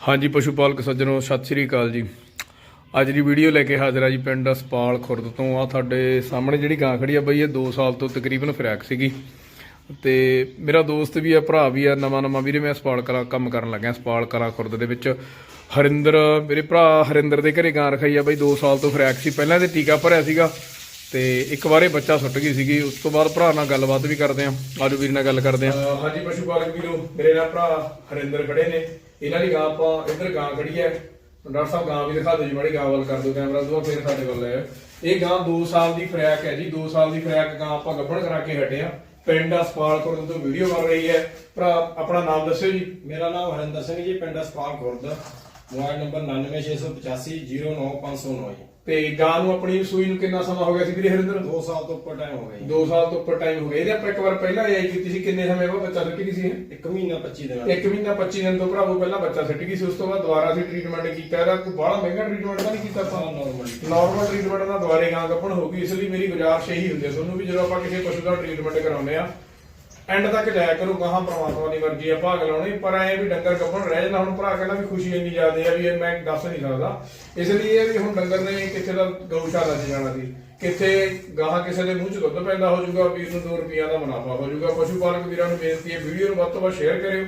ਹਾਂਜੀ, ਪਸ਼ੂ ਪਾਲਕ ਸੱਜਣੋ, ਸਤਿ ਸ੍ਰੀ ਅਕਾਲ ਜੀ। ਅੱਜ ਦੀ ਵੀਡੀਓ ਲੈ ਕੇ ਹਾਜ਼ਰ ਆ ਜੀ ਪਿੰਡ ਸਪਾਲ ਖੁਰਦ ਤੋਂ। ਆ ਤੁਹਾਡੇ ਸਾਹਮਣੇ ਜਿਹੜੀ ਗਾਂ ਖੜੀ ਆ ਬਈ, ਇਹ 2 ਸਾਲ ਤੋਂ ਤਕਰੀਬਨ ਫਰੈਕ ਸੀਗੀ। ਤੇ ਮੇਰਾ ਦੋਸਤ ਵੀ ਆ, ਭਰਾ ਵੀ ਆ, ਨਵਾਂ ਨਵਾਂ ਵੀਰੇ, ਮੈਂ ਸਪਾਲ ਕਰਾਂ, ਕੰਮ ਕਰਨ ਲੱਗਿਆ ਸਪਾਲ ਕਰਾਂ ਖੁਰਦ ਦੇ ਵਿੱਚ। ਹਰਿੰਦਰ, ਮੇਰੇ ਭਰਾ ਹਰਿੰਦਰ ਦੇ ਘਰੇ ਗਾਂ ਰਖਾਈ ਆ ਬਈ 2 ਸਾਲ ਤੋਂ ਫਰੈਕ ਸੀ। ਪਹਿਲਾਂ ਤੇ ਟੀਕਾ ਭਰਿਆ ਸੀਗਾ ਤੇ ਇੱਕ ਵਾਰੇ ਬੱਚਾ ਸੁੱਟ ਗਈ ਸੀਗੀ। ਉਸ ਤੋਂ ਬਾਅਦ ਭਰਾ ਨਾਲ ਗੱਲਬਾਤ ਵੀ ਕਰਦੇ ਆ। ਆਜੋ ਵੀਰ ਨਾਲ ਗੱਲ ਕਰਦੇ ਆ। ਹਾਂਜੀ, ਪਸ਼ੂ ਪਾਲਕ ਵੀਰੋ, ਮੇਰੇ ਨਾਲ ਭਰਾ ਹਰਿੰਦਰ ਖੜੇ ਨੇ। ਇਹਨਾਂ ਦੀ ਗਾਂ ਆਪਾਂ ਇੱਧਰ ਗਾਂ ਖੜੀ ਹੈ। ਡਾਕਟਰ ਸਾਹਿਬ ਗਾਂ ਵੀ ਦਿਖਾ ਦਿਓ ਜੀ, ਮਾੜੀ ਗਾਂ ਵੱਲ ਕਰ ਦਿਓ ਕੈਮਰਾ ਦੂਆ ਫਿਰ ਸਾਡੇ ਵੱਲ ਆਇਓ ਇਹ ਗਾਂ 2 ਸਾਲ ਦੀ ਫਰੈਕ ਹੈ ਜੀ 2 ਸਾਲ ਦੀ ਫਰੈਕ ਗਾਂ ਆਪਾਂ ਗੱਭਣ ਕਰਾ ਕੇ ਹਟੇ ਆ ਪਿੰਡ ਅਸਪਾਲ ਖੁਰਦ ਤੋਂ ਵੀਡੀਓ ਬਣ ਰਹੀ ਹੈ। ਭਰਾ, ਆਪਣਾ ਨਾਮ ਦੱਸਿਓ ਜੀ। ਮੇਰਾ ਨਾਮ ਹਰਿੰਦਰ ਸਿੰਘ ਜੀ, ਪਿੰਡ ਸਪਾਲ ਖੁਰਦ ਮੋਬਾਈਲ ਨੰਬਰ 9968509509 ਜੀ। ਤੇ ਗਾਂ ਨੂੰ ਆਪਣੀ ਸੂਈ ਨੂੰ ਕਿੰਨਾ ਸਮਾਂ ਹੋ ਗਿਆ ਸੀ ਵੀਰੇ ਹਰਿੰਦਰ? 2 ਸਾਲ ਤੋਂ ਉੱਪਰ ਟਾਈਮ ਹੋ ਗਿਆ ਜੀ। 2 ਸਾਲ ਤੋਂ ਉੱਪਰ ਟਾਈਮ ਹੋ ਗਿਆ। ਇਹਦੇ ਆਪਾਂ ਇੱਕ ਵਾਰ ਪਹਿਲਾਂ ਆਈ ਕੀਤੀ ਸੀ। ਕਿੰਨੇ ਸਮੇਂ ਬਾਅਦ ਬੱਚਾ ਸੁੱਟ ਗਈ ਸੀ ਇਹ? 1 ਮਹੀਨਾ 25 ਦਿਨਾਂ ਇੱਕ ਮਹੀਨਾ 25 ਦਿਨ ਤੋਂ ਭਰਾਵੋ ਪਹਿਲਾਂ ਬੱਚਾ ਸਿੱਟ ਗਈ ਸੀ। ਉਸ ਤੋਂ ਬਾਅਦ ਦੁਬਾਰਾ ਅਸੀਂ ਟ੍ਰੀਟਮੈਂਟ ਕੀਤਾ। ਇਹਦਾ ਕੋਈ ਬੜਾ ਮਹਿੰਗਾ ਟ੍ਰੀਟਮੈਂਟ ਤਾਂ ਨਹੀਂ ਕੀਤਾ ਆਪਾਂ। ਨਾਰਮਲ ਨਾਰਮਲ ਟ੍ਰੀਟਮੈਂਟ ਨਾਲ ਦੁਬਾਰੇ ਗਾਂ ਗੱਭਣ ਹੋ ਗਈ। ਇਸ ਲਈ ਮੇਰੀ ਗੁਜ਼ਾਰਿਸ਼ ਇਹੀ ਹੁੰਦੀ ਹੈ। ਤੁਹਾਨੂੰ ਵੀ ਜਦੋਂ ਆਪਾਂ ਕਿਸੇ ਪਸ਼ੂ ਦਾ ਟ੍ਰੀਟਮੈਂਟ ਕਰਾਉਂਦੇ ਆ ਐਂਡ ਤੱਕ ਜਾਇਆ ਕਰੋ, ਗਾਹਾਂ ਪ੍ਰਮਾਤਮਾ ਦੀ ਮਰਜ਼ੀ ਆ, ਭਾਗ ਲਾਉਣੀ। ਪਰ ਐ ਵੀ ਡੰਗਰ ਗੱਭਣ ਰਹਿ ਜਾਂਦਾ, ਹੁਣ ਭਰਾ ਕਹਿੰਦਾ ਵੀ ਖੁਸ਼ੀ ਇੰਨੀ ਜ਼ਿਆਦੇ ਆ ਵੀ ਇਹ ਮੈਂ ਦੱਸ ਨਹੀਂ ਸਕਦਾ। ਇਸ ਲਈ ਇਹ ਵੀ ਹੁਣ ਡੰਗਰ ਨੇ ਕਿੱਥੇ ਦਾ ਗਊਸ਼ਾਲਾ 'ਚ ਜਾਣਾ ਸੀ। ਕਿੱਥੇ ਗਾਹਾਂ ਕਿਸੇ ਦੇ ਮੂੰਹ 'ਚ ਦੁੱਧ ਪੈਂਦਾ ਹੋ ਜਾਊਗਾ ਵੀਰ ਨੂੰ 2 ਰੁਪਈਆ ਦਾ ਮੁਨਾਫਾ ਹੋ ਜਾਊਗਾ ਪਸ਼ੂ ਪਾਲਕ ਵੀਰਾਂ ਨੂੰ ਬੇਨਤੀ ਹੈ, ਵੀਡੀਓ ਨੂੰ ਵੱਧ ਤੋਂ ਵੱਧ ਸ਼ੇਅਰ ਕਰਿਓ।